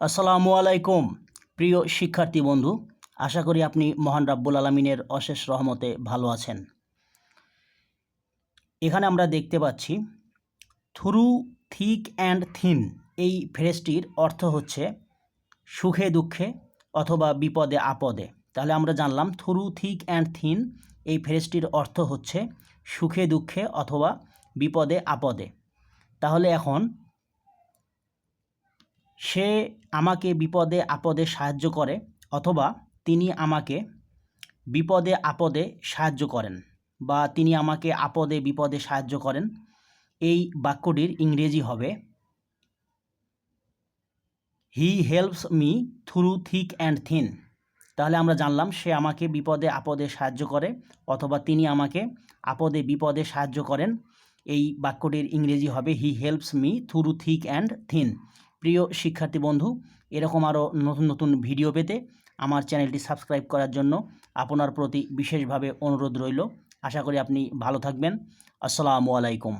আসসালামু আলাইকুম, প্রিয় শিক্ষার্থী বন্ধু। আশা করি আপনি মহান রাব্বুল আলমিনের অশেষ রহমতে ভালো আছেন। এখানে আমরা দেখতে পাচ্ছি, থ্রু, থিক অ্যান্ড থিন এই ফ্রেজটির অর্থ হচ্ছে সুখে দুঃখে অথবা বিপদে আপদে। তাহলে আমরা জানলাম থ্রু, থিক অ্যান্ড থিন এই ফ্রেজটির অর্থ হচ্ছে সুখে দুঃখে অথবা বিপদে আপদে। তাহলে এখন সে আমাকে বিপদে আপদে সাহায্য করে অথবা তিনি আমাকে বিপদে আপদে সাহায্য করেন বা তিনি আমাকে আপদে বিপদে সাহায্য করেন। এই বাক্যটির ইংরেজি হবে he helps me through thick and thin তাহলে আমরা জানলাম সে আমাকে বিপদে আপদে সাহায্য করে অথবা তিনি আমাকে আপদে বিপদে সাহায্য করেন। এই বাক্যটির ইংরেজি হবে he helps me through thick and thin প্রিয় শিক্ষার্থী বন্ধু, এরকম আরও নতুন নতুন ভিডিও পেতে আমার চ্যানেলটি সাবস্ক্রাইব করার জন্য আপনার প্রতি বিশেষভাবে অনুরোধ রইল। আশা করি আপনি ভালো থাকবেন। আসসালামু আলাইকুম।